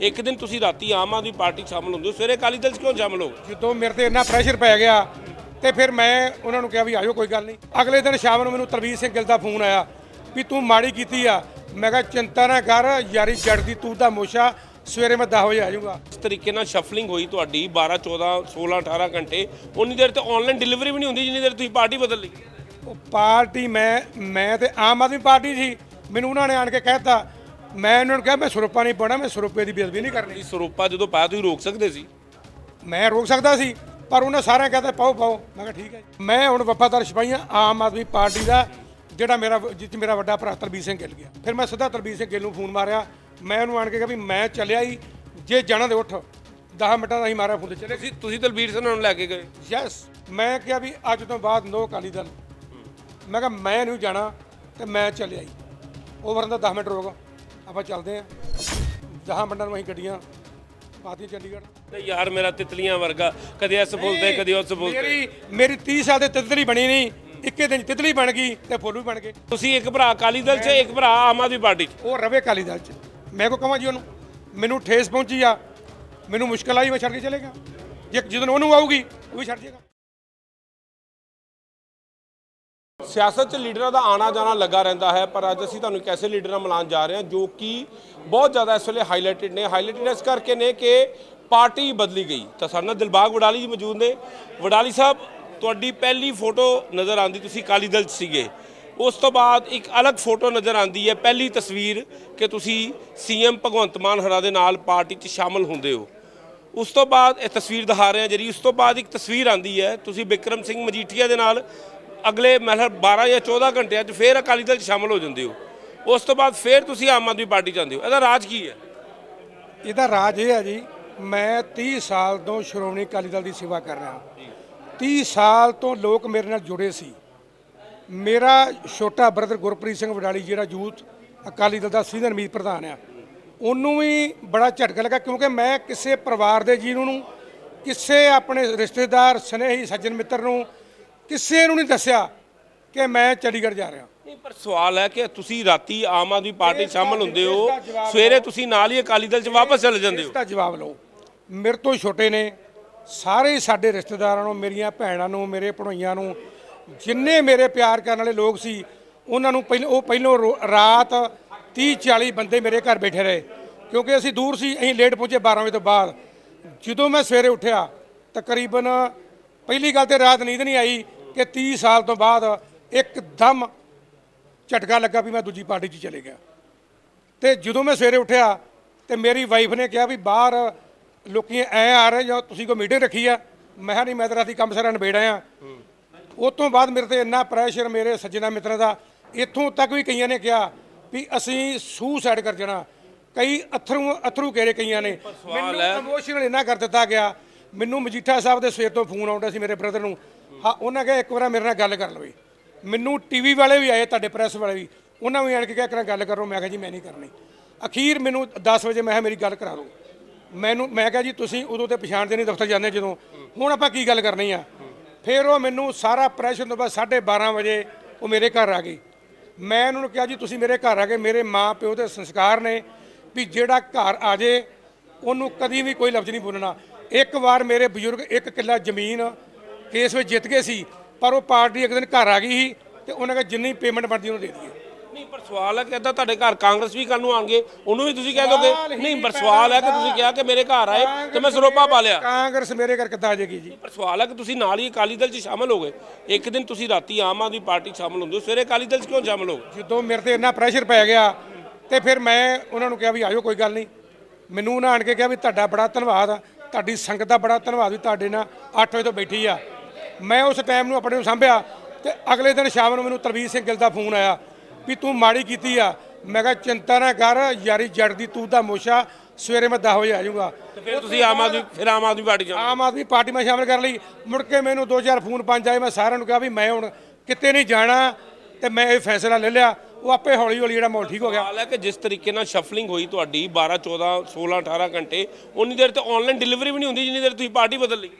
ਇੱਕ ਦਿਨ ਤੁਸੀਂ ਰਾਤੀ ਆਮ ਆਦਮੀ ਪਾਰਟੀ ਸ਼ਾਮਲ ਹੁੰਦੇ ਹੋ ਸਵੇਰੇ ਅਕਾਲੀ ਦਲ 'ਚ ਕਿਉਂ ਸ਼ਾਮਲ ਹੋ? ਜਦੋਂ ਮੇਰੇ ਤੇ ਇੰਨਾ ਪ੍ਰੈਸ਼ਰ ਪੈ ਗਿਆ ਤੇ ਫਿਰ ਮੈਂ ਉਹਨਾਂ ਨੂੰ ਕਿਹਾ ਵੀ ਆਜੋ ਕੋਈ ਗੱਲ ਨਹੀਂ। ਅਗਲੇ ਦਿਨ ਸ਼ਾਮ ਨੂੰ ਮੈਨੂੰ ਤਰਵੀਰ ਸਿੰਘ ਗਿੱਲ ਦਾ ਫੋਨ ਆਇਆ ਵੀ ਤੂੰ ਮਾੜੀ ਕੀਤੀ ਆ। ਮੈਂ ਕਿਹਾ ਚਿੰਤਾ ਨਾ ਕਰ ਯਾਰੀ ਜੜ ਦੀ ਤੂੰ ਦਾ ਮੋਸ਼ਾ ਸਵੇਰੇ ਮੈਂ 10 ਵਜੇ ਆ ਜਾਊਂਗਾ। ਇਸ ਤਰੀਕੇ ਨਾਲ ਸ਼ਫਲਿੰਗ ਹੋਈ ਤੁਹਾਡੀ 12 14 16 18 ਘੰਟੇ। ਉਨੀ ਦੇਰ ਤੇ ਆਨਲਾਈਨ ਡਿਲੀਵਰੀ ਵੀ ਨਹੀਂ ਹੁੰਦੀ ਜਿੰਨੀ ਦੇਰ ਤੁਸੀਂ ਪਾਰਟੀ ਬਦਲ ਲਈ। ਉਹ ਪਾਰਟੀ ਮੈਂ ਮੈਂ ਤੇ ਆਮ ਆਦਮੀ ਪਾਰਟੀ ਸੀ। ਮੈਨੂੰ ਉਹਨਾਂ ਨੇ ਆਣ ਕੇ ਕਹਿਤਾ ਮੈਂ ਉਹਨਾਂ ਨੂੰ ਕਿਹਾ ਮੈਂ ਸਰੂਪਾ ਨਹੀਂ ਪਾਉਣਾ ਮੈਂ ਸਰੂਪੇ ਦੀ ਬੇਇੱਜ਼ਤੀ ਨਹੀਂ ਕਰਨੀ। ਸਰੂਪਾ ਜਦੋਂ ਪਾਇਆ ਤੁਸੀਂ ਰੋਕ ਸਕਦੇ ਸੀ? ਮੈਂ ਰੋਕ ਸਕਦਾ ਸੀ ਪਰ ਉਹਨਾਂ ਸਾਰਿਆਂ ਕਹਿੰਦੇ ਪਾਓ ਪਾਓ। ਮੈਂ ਕਿਹਾ ਠੀਕ ਹੈ ਜੀ। ਮੈਂ ਹੁਣ ਵਫਾਦਾਰ ਸਿਪਾਹੀਆਂ ਆਮ ਆਦਮੀ ਪਾਰਟੀ ਦਾ ਜਿਹੜਾ ਮੇਰਾ ਜਿੱਚ ਮੇਰਾ ਵੱਡਾ ਭਰਾ ਤਰਬੀਰ ਸਿੰਘ ਗਿੱਲ ਗਿਆ। ਫਿਰ ਮੈਂ ਸਿੱਧਾ ਤਰਬੀਰ ਸਿੰਘ ਗਿੱਲ ਨੂੰ ਫੋਨ ਮਾਰਿਆ। ਮੈਂ ਉਹਨੂੰ ਆਣ ਕੇ ਕਿਹਾ ਵੀ ਮੈਂ ਚੱਲਿਆ ਹੀ ਜੇ ਜਾਣਾ ਤੇ ਉੱਠ। 10 ਮਿੰਟਾਂ ਦਾ ਹੀ ਮਾਰਿਆ ਫੋਨ ਤੇ। ਚਲੇ ਤੁਸੀਂ ਤੁਸੀਂ ਦਲਬੀਰ ਸਿੰਘ ਨੂੰ ਲੈ ਕੇ ਗਏ? ਯੈਸ ਮੈਂ ਕਿਹਾ ਵੀ ਅੱਜ ਤੋਂ ਬਾਅਦ ਨੋ ਅਕਾਲੀ ਦਲ। ਮੈਂ ਕਿਹਾ ਮੈਂ ਨਹੀਂ ਜਾਣਾ ਤੇ ਮੈਂ ਚੱਲਿਆ ਹੀ ਉਹ ਵਰਨਾ 10 ਮਿੰਟ ਰੋਕ ਆਪਾਂ ਚੱਲਦੇ ਆਂ 10 ਮਿੰਟਾਂ ਨੂੰ ਅਸੀਂ ਗੱਡੀਆਂ ਪਾਤੀ ਚੰਡੀਗੜ੍ਹ। ਤੇ ਯਾਰ ਮੇਰਾ ਤਿਤਲੀਆਂ ਵਰਗਾ ਕਦੇ ਇਸ ਬੋਲਦੇ ਕਦੇ ਉਸ ਬੋਲਦੇ ਮੇਰੀ ਮੇਰੀ 30 ਸਾਲ ਦੇ ਤਿਤਲੀ ਬਣੀ ਨਹੀਂ ਇੱਕੇ ਦਿਨ 'ਚ ਤਿਤਲੀ ਬਣ ਗਈ ਤੇ ਫੁੱਲ ਵੀ ਬਣ ਗਏ। ਤੁਸੀਂ ਇੱਕ ਭਰਾ ਅਕਾਲੀ ਦਲ 'ਚ ਇੱਕ ਭਰਾ ਆਮ ਆਦਮੀ ਪਾਰਟੀ 'ਚ। ਉਹ ਰਵੇ ਅਕਾਲੀ ਦਲ 'ਚ। ਮੈਂ ਕੋ ਕਹਾਂ ਜੀ ਉਹਨੂੰ ਮੈਨੂੰ ਠੇਸ ਪਹੁੰਚੀ ਆ ਮੈਨੂੰ ਮੁਸ਼ਕਲ ਆਈ ਮੈਂ ਛੱਡ ਕੇ ਚਲੇਗਾ ਜੇ ਜਦੋਂ ਉਹਨੂੰ ਆਊਗੀ ਉਹ ਵੀ ਛੱਡ ਜਾਏਗਾ ਸਿਆਸਤ 'ਚ ਲੀਡਰਾਂ ਦਾ ਆਣਾ ਜਾਣਾ ਲੱਗਾ ਰਹਿੰਦਾ ਹੈ, ਪਰ ਅੱਜ ਅਸੀਂ ਤੁਹਾਨੂੰ ਇੱਕ ਐਸੇ ਲੀਡਰ ਮਿਲਾਉਣ ਜਾ ਰਹੇ ਹਾਂ ਜੋ ਕਿ ਬਹੁਤ ਜ਼ਿਆਦਾ ਇਸ ਵੇਲੇ ਹਾਈਲਾਈਟਡ ਨੇ। ਹਾਈਲਾਈਟਡ ਇਸ ਕਰਕੇ ਨੇ ਕਿ ਪਾਰਟੀ ਬਦਲੀ ਗਈ। ਤਾਂ ਸਾਡੇ ਨਾਲ ਦਿਲਬਾਗ ਵਡਾਲੀ ਜੀ ਮੌਜੂਦ ਨੇ। ਵਡਾਲੀ ਸਾਹਿਬ, ਤੁਹਾਡੀ ਪਹਿਲੀ ਫੋਟੋ ਨਜ਼ਰ ਆਉਂਦੀ, ਤੁਸੀਂ ਅਕਾਲੀ ਦਲ 'ਚ ਸੀਗੇ। ਉਸ ਤੋਂ ਬਾਅਦ ਇੱਕ ਅਲੱਗ ਫੋਟੋ ਨਜ਼ਰ ਆਉਂਦੀ ਹੈ। ਪਹਿਲੀ ਤਸਵੀਰ ਕਿ ਤੁਸੀਂ ਸੀਐਮ ਭਗਵੰਤ ਮਾਨ ਹਰਾ ਦੇ ਨਾਲ ਪਾਰਟੀ 'ਚ ਸ਼ਾਮਲ ਹੁੰਦੇ ਹੋ। ਉਸ ਤੋਂ ਬਾਅਦ ਇਹ ਤਸਵੀਰ ਦਿਖਾ ਰਹੇ ਹਾਂ ਜਿਹੜੀ ਉਸ ਤੋਂ ਬਾਅਦ ਇੱਕ ਤਸਵੀਰ ਆਂਦੀ ਹੈ। ਤੁਸੀਂ ਬਿਕਰਮ ਸਿੰਘ ਮਜੀਠੀਆ ਦੇ ਨਾਲ ਅਗਲੇ ਮਤਲਬ 12 ਜਾਂ 14 ਘੰਟਿਆਂ 'ਚ ਫੇਰ ਅਕਾਲੀ ਦਲ 'ਚ ਸ਼ਾਮਲ ਹੋ ਜਾਂਦੇ ਹੋ। ਉਸ ਤੋਂ ਬਾਅਦ ਫੇਰ ਤੁਸੀਂ ਆਮ ਆਦਮੀ ਪਾਰਟੀ 'ਚ ਜਾਂਦੇ ਹੋ। ਇਹਦਾ ਰਾਜ ਕੀ ਹੈ? ਇਹਦਾ ਰਾਜ ਇਹ ਹੈ ਜੀ, ਮੈਂ 30 ਸਾਲ ਤੋਂ ਸ਼੍ਰੋਮਣੀ ਅਕਾਲੀ ਦਲ ਦੀ ਸੇਵਾ ਕਰ ਰਿਹਾ। 30 ਸਾਲ ਤੋਂ ਲੋਕ ਮੇਰੇ ਨਾਲ ਜੁੜੇ ਸੀ। ਮੇਰਾ ਛੋਟਾ ਬ੍ਰਦਰ ਗੁਰਪ੍ਰੀਤ ਸਿੰਘ ਵਡਾਲੀ, ਜਿਹੜਾ ਯੂਥ ਅਕਾਲੀ ਦਲ ਦਾ ਸੀਨੀਅਰ ਮੀਤ ਪ੍ਰਧਾਨ ਆ, ਉਹਨੂੰ ਵੀ ਬੜਾ ਝਟਕਾ ਲੱਗਾ ਕਿਉਂਕਿ ਮੈਂ ਕਿਸੇ ਪਰਿਵਾਰ ਦੇ ਜੀ ਨੂੰ, ਕਿਸੇ ਆਪਣੇ ਰਿਸ਼ਤੇਦਾਰ, ਸਨੇਹੀ, ਸੱਜਣ ਮਿੱਤਰ ਨੂੰ ਕਿਸੇ ਨੂੰ ਨਹੀਂ ਦੱਸਿਆ ਕਿ ਮੈਂ ਚੰਡੀਗੜ੍ਹ ਜਾ ਰਿਹਾ। ਨਹੀਂ ਪਰ ਸਵਾਲ ਹੈ ਕਿ ਤੁਸੀਂ ਰਾਤੀ ਆਮ ਆਦਮੀ ਪਾਰਟੀ ਇਸ ਸ਼ਾਮਲ ਹੁੰਦੇ ਹੋ ਇਸ ਸਵੇਰੇ ਤੁਸੀਂ ਨਾਲ ਹੀ ਅਕਾਲੀ ਦਲ 'ਚ ਵਾਪਸ ਚਲੇ ਜਾਂਦੇ ਇਸ ਹੋ ਦਾ ਜਵਾਬ ਲਓ। ਮੇਰੇ ਤੋਂ ਛੋਟੇ ਨੇ। ਸਾਰੇ ਸਾਡੇ ਰਿਸ਼ਤੇਦਾਰਾਂ ਨੂੰ ਮੇਰੀਆਂ ਭੈਣਾਂ ਨੂੰ ਮੇਰੇ ਭਣੋਈਆਂ ਨੂੰ ਜਿੰਨੇ ਮੇਰੇ ਪਿਆਰ ਕਰਨ ਵਾਲੇ ਲੋਕ ਸੀ ਉਹਨਾਂ ਨੂੰ ਪਹਿਲਾਂ ਉਹ ਪਹਿਲੋਂ ਰਾਤ 30 40 ਬੰਦੇ ਮੇਰੇ ਘਰ ਬੈਠੇ ਰਹੇ। ਕਿਉਂਕਿ ਅਸੀਂ ਦੂਰ ਸੀ ਅਸੀਂ ਲੇਟ ਪਹੁੰਚੇ 12 ਵਜੇ ਤੋਂ ਬਾਅਦ। ਜਦੋਂ ਮੈਂ ਸਵੇਰੇ ਉੱਠਿਆ ਤਕਰੀਬਨ ਪਹਿਲੀ ਗੱਲ ਤੇ ਰਾਤ ਨੀਂਦ ਨਹੀਂ ਆਈ ਕਿ 30 ਸਾਲ ਤੋਂ ਬਾਅਦ ਇੱਕਦਮ ਝਟਕਾ ਲੱਗਾ ਵੀ ਮੈਂ ਦੂਜੀ ਪਾਰਟੀ 'ਚ ਚਲੇ ਗਿਆ। ਤੇ ਜਦੋਂ ਮੈਂ ਸਵੇਰੇ ਉੱਠਿਆ ਤੇ ਮੇਰੀ ਵਾਈਫ ਨੇ ਕਿਹਾ ਵੀ ਬਾਹਰ ਲੋਕੀ ਐ ਆ ਰਹੇ ਜੋ ਤੁਸੀਂ ਕੋਈ ਮੀਟਿੰਗ ਰੱਖੀ ਆ। ਮੈਂ ਕਿਹਾ ਨਹੀਂ ਮੈਂ ਤਾਂ ਰਾਤੀ ਕੰਮ ਸਾਰਾ ਨਿਬੇੜਿਆ ਆ। ਉਸ ਤੋਂ ਬਾਅਦ ਮੇਰੇ ਤੇ ਇੰਨਾ ਪ੍ਰੈਸ਼ਰ ਮੇਰੇ ਸੱਜਣਾ ਮਿੱਤਰਾਂ ਦਾ ਇੱਥੋਂ ਤੱਕ ਵੀ ਕਈਆਂ ਨੇ ਕਿਹਾ ਵੀ ਅਸੀਂ ਸੁਸਾਈਡ ਕਰ ਜਾਣਾ। ਕਈ ਅਥਰੂ ਅਥਰੂ ਕਹਿ ਰਹੇ ਕਈਆਂ ਨੇ। ਮੈਨੂੰ ਇਮੋਸ਼ਨਲ ਇੰਨਾ ਕਰ ਦਿੱਤਾ ਗਿਆ ਮੈਨੂੰ ਮਜੀਠਾ ਸਾਹਿਬ ਦੇ ਸਵੇਰ ਤੋਂ ਫੋਨ ਆਉਂਦਾ ਸੀ ਮੇਰੇ ਬ੍ਰਦਰ ਨੂੰ। ਹਾਂ, ਉਹਨਾਂ ਕਿਹਾ ਇੱਕ ਵਾਰ ਮੇਰੇ ਨਾਲ ਗੱਲ ਕਰ ਲਵੇ ਮੈਨੂੰ ਟੀਵੀ ਵਾਲੇ ਵੀ ਆਏ, ਤੁਹਾਡੇ ਪ੍ਰੈਸ ਵਾਲੇ ਵੀ। ਉਹਨਾਂ ਵੀ ਆਣ ਕੇ ਕਿਹਾ ਕਰਾਂ ਗੱਲ ਕਰੋ। ਮੈਂ ਕਿਹਾ ਜੀ, ਮੈਂ ਨਹੀਂ ਕਰਨੀ। ਅਖੀਰ ਮੈਨੂੰ 10 ਵਜੇ ਮੈਂ ਕਿਹਾ, ਮੇਰੀ ਗੱਲ ਕਰਾ ਦਿਓ। ਮੈਨੂੰ, ਮੈਂ ਕਿਹਾ ਜੀ, ਤੁਸੀਂ ਉਦੋਂ ਤੇ ਪਛਾਣਦੇ ਨਹੀਂ ਦਫ਼ਤਰ ਜਾਂਦੇ ਜਦੋਂ। ਹੁਣ ਆਪਾਂ ਕੀ ਗੱਲ ਕਰਨੀ ਆ? ਫਿਰ ਉਹ ਮੈਨੂੰ ਸਾਰਾ ਪ੍ਰੈਸ਼ਰ ਤੋਂ ਬਾਅਦ 12:30 ਵਜੇ ਉਹ ਮੇਰੇ ਘਰ ਆ ਗਈ ਮੈਂ ਉਹਨਾਂ ਨੂੰ ਕਿਹਾ ਜੀ, ਤੁਸੀਂ ਮੇਰੇ ਘਰ ਆ ਕੇ ਮੇਰੇ ਮਾਂ ਪਿਓ ਦੇ ਸੰਸਕਾਰ ਨੇ ਵੀ ਜਿਹੜਾ ਘਰ ਆ ਜੇ, ਉਹਨੂੰ ਕਦੀ ਵੀ ਕੋਈ ਲਫ਼ਜ਼ ਨਹੀਂ ਬੋਲਣਾ। ਇੱਕ ਵਾਰ ਮੇਰੇ ਬਜ਼ੁਰਗ ਇੱਕ ਕਿੱਲਾ ਜ਼ਮੀਨ ਕੇਸ ਵਿੱਚ ਜਿੱਤ ਗਏ ਸੀ ਪਰ ਉਹ ਪਾਰਟੀ ਇੱਕ ਦਿਨ ਘਰ ਆ ਗਈ ਸੀ ਤੇ ਉਹਨਾਂ ਨੇ ਜਿੰਨੀ ਪੇਮੈਂਟ ਬਣਦੀ ਉਹਨੂੰ ਦੇ ਦਈਏ। ਨਹੀਂ ਪਰ ਸਵਾਲ ਹੈ ਕਿ ਏਦਾਂ ਤੁਹਾਡੇ ਘਰ ਕਾਂਗਰਸ ਵੀ ਕੱਲ ਨੂੰ ਆਣਗੇ ਉਹਨੂੰ ਵੀ ਤੁਸੀਂ ਕਹਿ ਦੋਗੇ? ਨਹੀਂ ਪਰ ਸਵਾਲ ਹੈ ਕਿ। ਤੁਸੀਂ ਕਿਹਾ ਕਿ ਮੇਰੇ ਘਰ ਆਏ ਤੇ ਮੈਂ ਸਰੋਪਾ ਪਾ ਲਿਆ। ਕਾਂਗਰਸ ਮੇਰੇ ਘਰ ਕਿੱਦਾਂ ਆ ਜਾਏਗੀ ਜੀ? ਪਰ ਸਵਾਲ ਹੈ ਕਿ ਤੁਸੀਂ ਨਾਲ ਹੀ ਅਕਾਲੀ ਦਲ 'ਚ ਸ਼ਾਮਲ ਹੋ ਗਏ ਇੱਕ ਦਿਨ ਤੁਸੀਂ ਰਾਤੀ ਆਮ ਆਦਮੀ ਪਾਰਟੀ 'ਚ ਸ਼ਾਮਲ ਹੁੰਦੇ ਹੋ ਸਵੇਰੇ ਅਕਾਲੀ ਦਲ 'ਚ ਕਿਉਂ ਸ਼ਾਮਲ ਹੋ ਜਦੋਂ ਮੇਰੇ ਤੇ ਇੰਨਾ ਪ੍ਰੈਸ਼ਰ ਪੈ ਗਿਆ ਤੇ ਫਿਰ ਮੈਂ ਉਹਨਾਂ ਨੂੰ ਕਿਹਾ ਵੀ ਆਜੋ ਕੋਈ ਗੱਲ ਨਹੀਂ। ਮੈਨੂੰ ਉਹਨਾਂ ਆਣ ਕੇ ਕਿਹਾ ਵੀ ਤੁਹਾਡਾ ਬੜਾ ਧੰਨਵਾਦ ਆ। ਤੁਹਾਡੀ ਸੰਗਤ ਦਾ ਬੜਾ ਧੰਨਵਾਦ ਵੀ ਤੁਹਾਡੇ ਨਾਲ 8 ਵਜੇ ਤੋਂ ਬੈਠੀ ਆ। ਮੈਂ ਉਸ ਟਾਈਮ ਨੂੰ ਆਪਣੇ ਨੂੰ ਸੰਭਿਆ ਤੇ ਅਗਲੇ ਦਿਨ ਸ਼ਾਮ ਨੂੰ ਮੈਨੂੰ ਤਰਵੀਰ ਸਿੰਘ ਗਿੱਲ ਦਾ ਫੋਨ ਆਇਆ ਵੀ ਤੂੰ ਮਾੜੀ ਕੀਤੀ ਆ। ਮੈਂ ਕਿਹਾ ਚਿੰਤਾ ਨਾ ਕਰ ਯਾਰੀ ਜੜ ਦੀ ਤੂੰ ਦਾ ਮੋਸ਼ਾ ਸਵੇਰੇ ਮੈਂ 10 ਵਜੇ ਆ ਜਾਊਂਗਾ। ਤੇ ਫਿਰ ਤੁਸੀਂ ਆਮ ਆਦਮੀ ਫਿਰ ਆਮ ਆਦਮੀ ਪਾਰਟੀ ਆਏ। ਆਮ ਆਦਮੀ ਪਾਰਟੀ ਮੈਂ ਸ਼ਾਮਲ ਕਰ ਲਈ। ਮੁੜ ਕੇ ਮੈਨੂੰ ਦੋ ਚਾਰ ਫੋਨ ਪੰਜ ਆਏ ਮੈਂ ਸਾਰਿਆਂ ਨੂੰ ਕਿਹਾ ਵੀ ਮੈਂ ਹੁਣ ਕਿਤੇ ਨਹੀਂ ਜਾਣਾ ਤੇ ਮੈਂ ਇਹ ਫੈਸਲਾ ਲੈ ਲਿਆ। ਉਹ ਆਪੇ ਹੌਲੀ ਹੌਲੀ ਜਿਹੜਾ ਮਾਹੌਲ ਠੀਕ ਹੋ ਗਿਆ। ਸਵਾਲ ਹੈ ਕਿ ਜਿਸ ਤਰੀਕੇ ਨਾਲ ਸ਼ਫਲਿੰਗ ਹੋਈ ਤੁਹਾਡੀ 12 14 16 18 ਘੰਟੇ ਉਨੀ ਦੇਰ ਤੇ ਆਨਲਾਈਨ ਡਿਲੀਵਰੀ ਵੀ ਨਹੀਂ ਹੁੰਦੀ ਜਿੰਨੀ ਦੇਰ ਤੁਸੀਂ ਪਾਰਟੀ ਬਦਲ ਲਈ।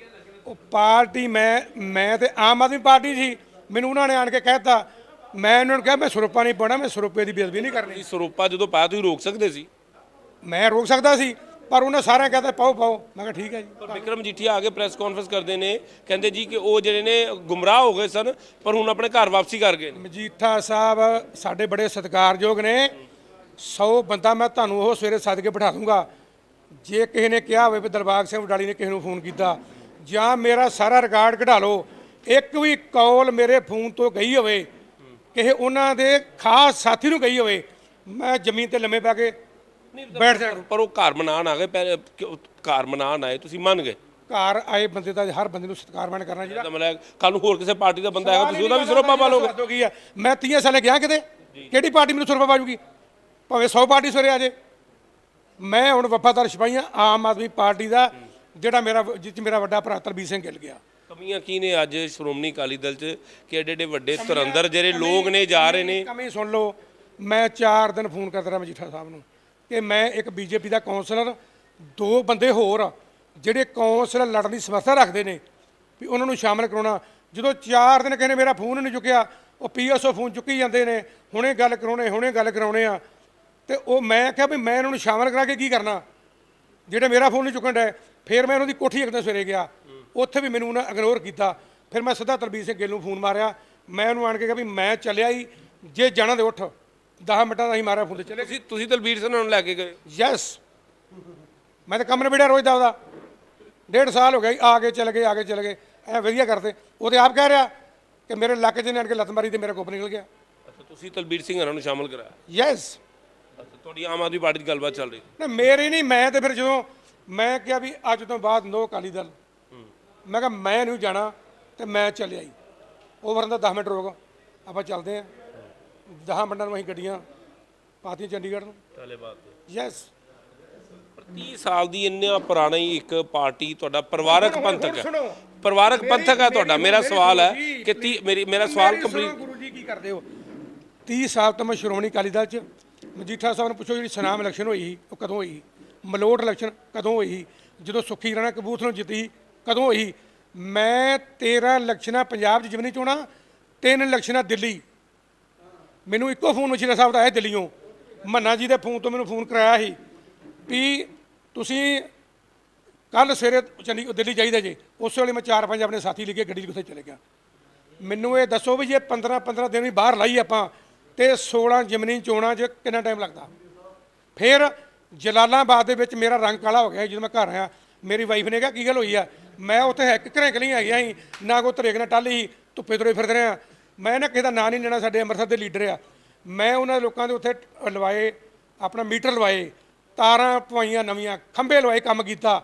ਉਹ ਪਾਰਟੀ ਮੈਂ ਮੈਂ ਤੇ ਆਮ ਆਦਮੀ ਪਾਰਟੀ ਸੀ। ਮੈਨੂੰ ਉਹਨਾਂ ਨੇ ਆਣ ਕੇ ਕਹਿਤਾ ਮੈਂ ਉਹਨਾਂ ਨੂੰ ਕਿਹਾ ਮੈਂ ਸਰੂਪਾ ਨਹੀਂ ਪਾਉਣਾ ਮੈਂ ਸਰੂਪੇ ਦੀ ਬੇਇੱਜ਼ਤੀ ਨਹੀਂ ਕਰਨੀ। ਸਰੂਪਾ ਜਦੋਂ ਪਾਇਆ ਤੁਸੀਂ ਰੋਕ ਸਕਦੇ ਸੀ? ਮੈਂ ਰੋਕ ਸਕਦਾ ਸੀ। ਪਰ ਉਹਨਾਂ ਸਾਰਿਆਂ ਕਹਿੰਦੇ ਪਾਓ ਪਾਓ। ਮੈਂ ਕਿਹਾ ਠੀਕ ਹੈ ਜੀ। ਪਰ ਵਿਕਰਮ ਜੀਠੀਆ ਆ ਕੇ ਪ੍ਰੈਸ ਕਾਨਫਰੰਸ ਕਰਦੇ ਨੇ ਕਹਿੰਦੇ ਜੀ ਕਿ ਉਹ ਜਿਹੜੇ ਨੇ ਗੁੰਮਰਾਹ ਹੋ ਗਏ ਸਨ ਪਰ ਹੁਣ ਆਪਣੇ ਘਰ ਵਾਪਸੀ ਕਰ ਗਏ ਨੇ। ਮਜੀਠਾ ਸਾਹਿਬ ਸਾਡੇ ਬੜੇ ਸਤਿਕਾਰਯੋਗ ਨੇ। 100 ਬੰਦਾ ਮੈਂ ਤੁਹਾਨੂੰ ਉਹ ਸਵੇਰੇ ਸੱਦ ਕੇ ਬਿਠਾ ਦੂੰਗਾ। ਜੇ ਕਿਸੇ ਨੇ ਕਿਹਾ ਹੋਵੇ ਵੀ ਦਿਲਬਾਗ ਸਿੰਘ ਵਡਾਲੀ ਨੇ ਕਿਸੇ ਨੂੰ ਫੋਨ ਕੀਤਾ ਜਾਂ ਮੇਰਾ ਸਾਰਾ ਰਿਕਾਰਡ ਕਢਾ ਲਓ ਇੱਕ ਵੀ ਕਾਲ ਮੇਰੇ ਫੋਨ ਤੋਂ ਗਈ ਹੋਵੇ ਕਿਸੇ ਉਹਨਾਂ ਦੇ ਖਾਸ ਸਾਥੀ ਨੂੰ ਗਈ ਹੋਵੇ ਮੈਂ ਜ਼ਮੀਨ ਤੇ ਲੰਮੇ ਪੈ ਕੇ ਬੈਠ ਜਾ। ਪਰ ਉਹ ਘਰ ਮਨਾਣ ਆ ਗਏ ਪਹਿਲੇ ਕਿਉਂ- ਘਰ ਮਨਾਣ ਆਏ ਤੁਸੀਂ ਮੰਨ ਗਏ। ਘਰ ਆਏ ਬੰਦੇ ਦਾ ਹਰ ਬੰਦੇ ਨੂੰ ਸਤਿਕਾਰਮਾਨ ਕਰਨਾ ਚਾਹੀਦਾ ਤਾਂ ਮਤਲਬ ਕੱਲ ਨੂੰ ਹੋਰ ਕਿਸੇ ਪਾਰਟੀ ਦਾ ਬੰਦਾ ਆਏਗਾ ਤੁਸੀਂ ਉਹਦਾ ਵੀ ਸਰੋਪਾ ਪਾ ਹੋ ਗਈ ਆ। ਮੈਂ 30 ਸਾਲੇ ਗਿਆ ਕਿਤੇ? ਕਿਹੜੀ ਪਾਰਟੀ ਮੈਨੂੰ ਸਰੋਪਾ ਪਾਜੂਗੀ ਭਾਵੇਂ 100 ਪਾਰਟੀ ਸਵੇਰੇ ਆ ਜੇ। ਮੈਂ ਹੁਣ ਵਫਾਦਾਰ ਸਿਪਾਹੀਆਂ ਆਮ ਆਦਮੀ ਪਾਰਟੀ ਦਾ ਜਿਹੜਾ ਮੇਰਾ ਜਿਸ 'ਚ ਮੇਰਾ ਵੱਡਾ ਭਰਾ ਤਲਬੀਰ ਸਿੰਘ ਗਿੱਲ ਗਿਆ। ਕਮੀਆਂ ਕੀ ਨੇ ਅੱਜ ਸ਼੍ਰੋਮਣੀ ਅਕਾਲੀ ਦਲ 'ਚ ਕਿ ਏਡੇ ਏਡੇ ਵੱਡੇ ਧੁਰੰਦਰ ਜਿਹੜੇ ਲੋਕ ਨੇ ਜਾ ਰਹੇ ਨੇ? ਕਮੀ ਸੁਣ ਲਓ। ਮੈਂ 4 ਦਿਨ ਫੋਨ ਕਰਦਾ ਰਿਹਾ ਮਜੀਠਾ ਸਾਹਿਬ ਨੂੰ। ਕਿ ਮੈਂ ਇੱਕ ਬੀਜੇਪੀ ਦਾ ਕਾਉਂਸਲਰ ਦੋ ਬੰਦੇ ਹੋਰ ਜਿਹੜੇ ਕਾਉਂਸਲਰ ਲੜਨ ਦੀ ਸਮਰੱਥਾ ਰੱਖਦੇ ਨੇ, ਵੀ ਉਹਨਾਂ ਨੂੰ ਸ਼ਾਮਲ ਕਰਾਉਣਾ। ਜਦੋਂ 4 ਦਿਨ ਕਹਿੰਦੇ ਮੇਰਾ ਫੋਨ ਨਹੀਂ ਚੁੱਕਿਆ, ਉਹ ਪੀਐਸਓ ਫੋਨ ਚੁੱਕੀ ਜਾਂਦੇ ਨੇ, ਹੁਣੇ ਗੱਲ ਕਰਾਉਣੇ, ਹੁਣੇ ਗੱਲ ਕਰਾਉਣੇ ਆ। ਤੇ ਉਹ ਮੈਂ ਕਿਹਾ ਵੀ ਮੈਂ ਇਹਨਾਂ ਨੂੰ ਸ਼ਾਮਲ ਕਰਾ ਕੇ ਕੀ ਕਰਨਾ? ਜਿਹੜੇ ਮੇਰਾ ਫੋਨ ਨਹੀਂ ਚੁੱਕਣ ਡਏ, ਫਿਰ ਮੈਂ ਉਹਨਾਂ ਦੀ ਕੋਠੀ ਇੱਕ ਦਿਨ ਸਵੇਰੇ ਗਿਆ। ਉੱਥੇ ਵੀ ਮੈਨੂੰ ਉਹਨਾਂ ਇਗਨੋਰ ਕੀਤਾ। ਫਿਰ ਮੈਂ ਸਿੱਧਾ ਤਲਬੀਰ ਸਿੰਘ ਗਿੱਲ ਨੂੰ ਫੋਨ ਮਾਰਿਆ। ਮੈਂ ਉਹਨੂੰ ਆਣ ਕੇ ਕਿਹਾ ਵੀ ਮੈਂ ਚੱਲਿਆ ਹੀ, ਜੇ ਜਾਣਾ ਤੇ ਉੱਠ। 10 ਮਿੰਟਾਂ ਦਾ ਹੀ ਮਾਰਿਆ ਫੋਨ ਤੇ ਚਲੇ ਤੁਸੀਂ ਤੁਸੀਂ ਦਲਬੀਰ ਸਿੰਘ ਨੂੰ ਲੈ ਕੇ ਗਏ। ਯੈਸ ਮੈਂ ਤਾਂ ਕੰਮ ਨਿਬੜਿਆ ਰੋਜ਼ ਦਾ ਉਹਦਾ। ਡੇਢ ਸਾਲ ਹੋ ਗਿਆ ਆ ਕੇ ਚਲੇ ਗਏ ਆ ਕੇ ਚਲੇ ਗਏ। ਐ ਵਧੀਆ ਕਰਦੇ। ਉਹ ਤੇ ਆਪ ਕਹਿ ਰਿਹਾ ਕਿ ਮੇਰੇ ਇਲਾਕੇ 'ਚ ਨੇ ਆਣ ਕੇ ਲੱਤ ਮਾਰੀ ਤੇ ਮੇਰਾ ਕੋਪ ਨਿਕਲ ਗਿਆ। ਅੱਛਾ ਤੁਸੀਂ ਦਲਬੀਰ ਸਿੰਘ ਹਰਾਂ ਨੂੰ ਸ਼ਾਮਲ ਕਰਾਇਆ? ਯੈਸ ਅੱਛਾ ਤੁਹਾਡੀ ਆਮ ਆਦਮੀ ਪਾਰਟੀ ਦੀ ਗੱਲਬਾਤ ਚੱਲ ਰਹੀ। ਨਾ ਮੇਰੇ ਨਹੀਂ ਮੈਂ ਤੇ ਫਿਰ ਜਦੋਂ ਮੈਂ ਕਿਹਾ ਵੀ ਅੱਜ ਤੋਂ ਬਾਅਦ ਨੋ ਅਕਾਲੀ ਦਲ। ਮੈਂ ਕਿਹਾ ਮੈਂ ਨਹੀਂ ਜਾਣਾ ਤੇ ਮੈਂ ਚੱਲਿਆ ਹੀ ਉਹ ਵਰੰਦਾ 10 ਮਿੰਟ ਰੋਕ। ਆਪਾਂ ਚੱਲਦੇ ਆਂ। 10 ਮਿੰਟਾਂ ਨੂੰ ਅਸੀਂ ਗੱਡੀਆਂ ਪਾਤੀਆਂ ਚੰਡੀਗੜ੍ਹ ਨੂੰ। ਚੱਲੇ ਬਾਤ ਯੈਸ 30 ਸਾਲ ਦੀ ਇੰਨਾ ਪੁਰਾਣੀ ਇੱਕ ਪਾਰਟੀ ਤੁਹਾਡਾ ਪਰਿਵਾਰਕ ਪੰਥਕ ਹੈ। ਪਰਿਵਾਰਕ ਪੰਥਕ ਹੈ ਤੁਹਾਡਾ। ਮੇਰਾ ਸਵਾਲ ਹੈ ਕਿ ਮੇਰੀ ਮੇਰਾ ਸਵਾਲ ਕੰਪਲੀਟ ਗੁਰੂ ਜੀ ਕੀ ਕਰਦੇ ਹੋ? 30 ਸਾਲ ਤੋਂ ਮੈਂ ਸ਼੍ਰੋਮਣੀ ਅਕਾਲੀ ਦਲ ਚ। ਮਜੀਠਾ ਸਾਹਿਬ ਨੂੰ ਪੁੱਛੋ ਜਿਹੜੀ ਸਨਾਮ ਇਲੈਕਸ਼ਨ ਹੋਈ ਸੀ, ਉਹ ਕਦੋਂ ਹੋਈ? ਮਲੋਟ ਇਲੈਕਸ਼ਨ ਕਦੋਂ ਹੋਈ? ਜਦੋਂ ਸੁਖੀ ਰਾਣਾ ਕਬੂਤ ਨੂੰ ਜਿੱਤੀ ਕਦੋਂ ਹੋਈ? ਮੈਂ 13 ਇਲੈਕਸ਼ਨਾਂ ਪੰਜਾਬ 'ਚ ਜਿਮਨੀ ਚੋਣਾਂ ਤਿੰਨ ਇਲੈਕਸ਼ਨਾਂ ਦਿੱਲੀ। ਮੈਨੂੰ ਇੱਕੋ ਫੋਨ ਮਜੀਠਾ ਸਾਹਿਬ ਦਾ ਆਇਆ ਦਿੱਲੀੋਂ ਮੰਨਾ ਜੀ ਦੇ ਫੋਨ ਤੋਂ ਮੈਨੂੰ ਫੋਨ ਕਰਾਇਆ ਸੀ ਵੀ ਤੁਸੀਂ ਕੱਲ ਸਵੇਰੇ ਚੰਡੀ ਦਿੱਲੀ ਜਾਈਦਾ ਜੇ, ਉਸ ਵੇਲੇ ਮੈਂ ਚਾਰ ਪੰਜ ਆਪਣੇ ਸਾਥੀ ਲੈ ਕੇ ਗੱਡੀ 'ਚ ਉੱਥੇ ਚਲੇ ਗਿਆ। ਮੈਨੂੰ ਇਹ ਦੱਸੋ ਵੀ ਜੇ 15 15 ਦਿਨ ਵੀ ਬਾਹਰ ਲਾਈ ਆਪਾਂ, ਤੇ 16 ਜਿਮਨੀ ਚੋਣਾਂ 'ਚ ਕਿੰਨਾ ਟਾਈਮ ਲੱਗਦਾ? ਫਿਰ ਜਲਾਲਾਬਾਦ ਦੇ ਵਿੱਚ ਮੇਰਾ ਰੰਗ ਕਾਲਾ ਹੋ ਗਿਆ ਜਦੋਂ ਮੈਂ ਘਰ ਆਇਆ। ਮੇਰੀ ਵਾਈਫ ਨੇ ਕਿਹਾ, ਕੀ ਗੱਲ ਹੋਈ ਆ? ਮੈਂ ਉੱਥੇ ਹੈਕ ਘਰੇ ਕਲੀ ਆ ਗਿਆ ਸੀ, ਨਾ ਕੋ ਤਰੇਕ ਨਾਲ ਟੱਲ ਸੀ ਧੁੱਪੇ ਤੁਰੇ ਫਿਰਦੇ ਰਿਹਾ ਮੈਂ ਨਾ ਕਿਸੇ ਦਾ ਨਾਂ ਨਹੀਂ ਲੈਣਾ ਸਾਡੇ ਅੰਮ੍ਰਿਤਸਰ ਦੇ ਲੀਡਰ ਆ। ਮੈਂ ਉਹਨਾਂ ਲੋਕਾਂ ਦੇ ਉੱਥੇ ਲਵਾਏ ਆਪਣਾ ਮੀਟਰ ਲਵਾਏ ਤਾਰਾਂ ਪਵਾਈਆਂ ਨਵੀਆਂ ਖੰਭੇ ਲਵਾਏ ਕੰਮ ਕੀਤਾ।